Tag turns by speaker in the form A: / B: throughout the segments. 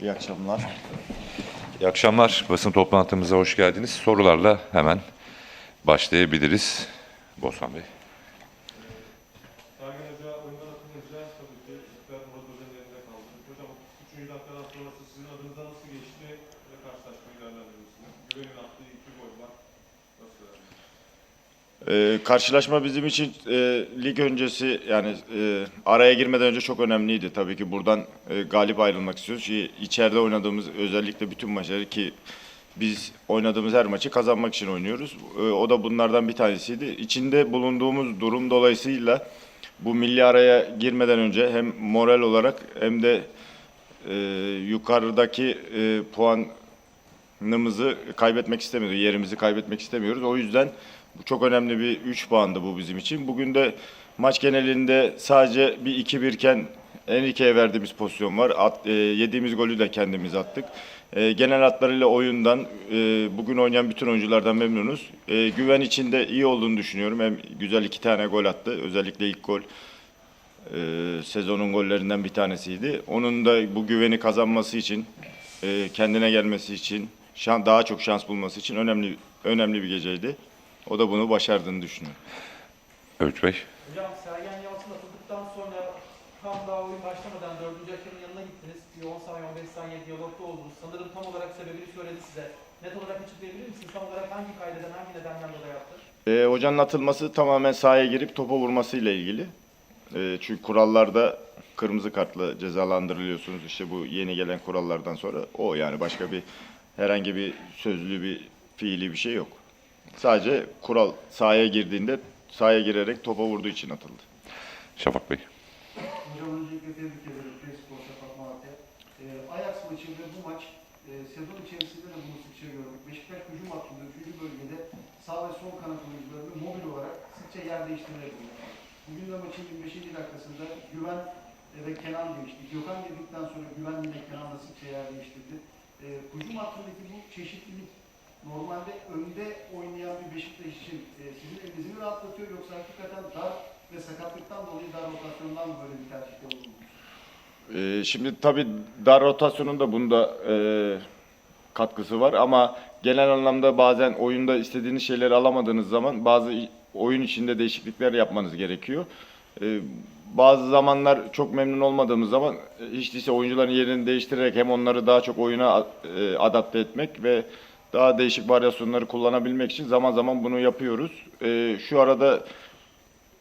A: İyi akşamlar.
B: İyi akşamlar. Basın toplantımıza hoş geldiniz. Sorularla hemen başlayabiliriz. Bosman Bey.
C: Hocam 3. dakikadan sonrası sizin adınıza nasıl geçti ve karşılaşmayı değerlendiriyorsunuz? Güven'in attığı iki gol var. Nasıl değerlendiriyorsunuz?
A: Ee, karşılaşma bizim için e, lig öncesi yani e, araya girmeden önce çok önemliydi. Tabii ki buradan e, galip ayrılmak istiyoruz. Ki içeride oynadığımız özellikle bütün maçları ki biz oynadığımız her maçı kazanmak için oynuyoruz. E, o da bunlardan bir tanesiydi. İçinde bulunduğumuz durum dolayısıyla bu milli araya girmeden önce hem moral olarak hem de e, yukarıdaki e, puanımızı kaybetmek istemiyoruz. Yerimizi kaybetmek istemiyoruz. O yüzden çok önemli bir 3 puandı bu bizim için. Bugün de maç genelinde sadece bir 2-1 iken Enrique'ye verdiğimiz pozisyon var. At, e, yediğimiz golü de kendimiz attık. E, genel hatlarıyla oyundan, e, bugün oynayan bütün oyunculardan memnunuz. E, güven içinde iyi olduğunu düşünüyorum. Hem güzel iki tane gol attı. Özellikle ilk gol e, sezonun gollerinden bir tanesiydi. Onun da bu güveni kazanması için, e, kendine gelmesi için, şan, daha çok şans bulması için önemli önemli bir geceydi. O da bunu başardığını düşünüyorum.
B: Övüç Bey.
D: Hocam Sergen Yalçın atıldıktan sonra tam daha oyun başlamadan dördüncü hakemin yanına gittiniz. Bir 10 saniye 15 saniye diyalogda oldunuz. Sanırım tam olarak sebebini söyledi size. Net olarak açıklayabilir misiniz? Tam olarak hangi kaydeden, hangi nedenden dolayı yaptı?
A: E, hocanın atılması tamamen sahaya girip topa vurmasıyla ilgili. E, çünkü kurallarda kırmızı kartla cezalandırılıyorsunuz. İşte bu yeni gelen kurallardan sonra o yani başka bir herhangi bir sözlü bir fiili bir şey yok. Sadece kural sahaya girdiğinde sahaya girerek topa vurduğu için atıldı.
B: Şafak Bey.
E: Hocam öncelikle tebrik ederim Prespor Şafak Malatya. Ee, Ajax maçı ve bu maç e, sezon içerisinde de bunu sıkça gördük. Beşiktaş hücum hattında 3. bölgede sağ ve sol kanat oyuncularını mobil olarak sıkça yer değiştirerek oynadı. Bugün de maçın 25. dakikasında Güven e, ve Kenan demişti. Gökhan girdikten sonra Güven yine Kenan'la sıkça yer değiştirdi. E, hücum hattındaki bu çeşitlilik normalde önde oynayan bir Beşiktaş için e, sizin elinizi mi rahatlatıyor yoksa hakikaten dar ve sakatlıktan dolayı dar rotasyondan mı böyle bir tercihte bulundunuz?
A: Şimdi tabii dar rotasyonun da bunda e, katkısı var ama genel anlamda bazen oyunda istediğiniz şeyleri alamadığınız zaman bazı oyun içinde değişiklikler yapmanız gerekiyor. Ee, bazı zamanlar çok memnun olmadığımız zaman e, hiç değilse oyuncuların yerini değiştirerek hem onları daha çok oyuna e, adapte etmek ve daha değişik varyasyonları kullanabilmek için zaman zaman bunu yapıyoruz. Ee, şu arada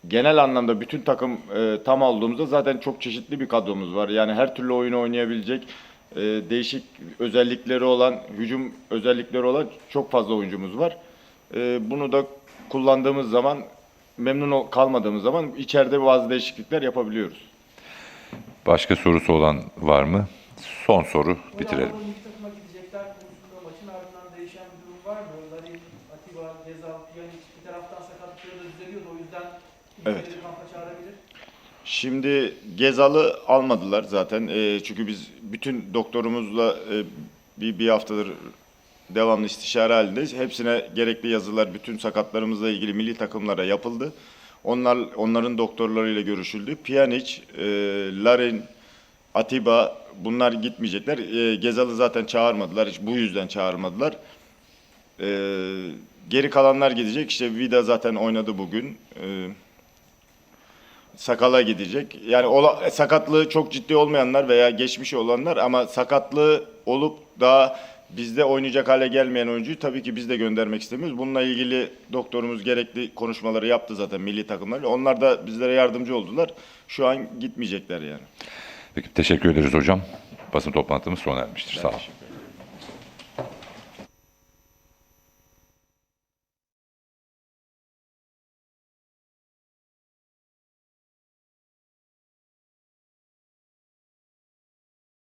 A: genel anlamda bütün takım e, tam olduğumuzda zaten çok çeşitli bir kadromuz var. Yani her türlü oyunu oynayabilecek e, değişik özellikleri olan, hücum özellikleri olan çok fazla oyuncumuz var. E, bunu da kullandığımız zaman, memnun kalmadığımız zaman içeride bazı değişiklikler yapabiliyoruz.
B: Başka sorusu olan var mı? Son soru bitirelim.
D: Hocam milli takıma gidecekler konusunda maçın ardından değişen bir durum Larin, Atiba, Gezal, Pjanic bir taraftan sakatlıkları da düzeliyordu. O yüzden
A: Evet.
D: kampa çağırabilir.
A: Şimdi Gezal'ı almadılar zaten. E, çünkü biz bütün doktorumuzla e, bir, bir haftadır devamlı istişare halindeyiz. Hepsine gerekli yazılar bütün sakatlarımızla ilgili milli takımlara yapıldı. Onlar onların doktorlarıyla görüşüldü. Pjanic, e, Larin, Atiba bunlar gitmeyecekler. E, Gezal'ı zaten çağırmadılar. Hiç bu yüzden çağırmadılar. E, geri kalanlar gidecek. İşte Vida zaten oynadı bugün. E, sakala gidecek. Yani ola, sakatlığı çok ciddi olmayanlar veya geçmiş olanlar ama sakatlığı olup daha bizde oynayacak hale gelmeyen oyuncuyu tabii ki biz de göndermek istemiyoruz. Bununla ilgili doktorumuz gerekli konuşmaları yaptı zaten milli takımlarla. Onlar da bizlere yardımcı oldular. Şu an gitmeyecekler yani.
B: Peki teşekkür ederiz hocam. Basın toplantımız sona ermiştir. Sağ olun.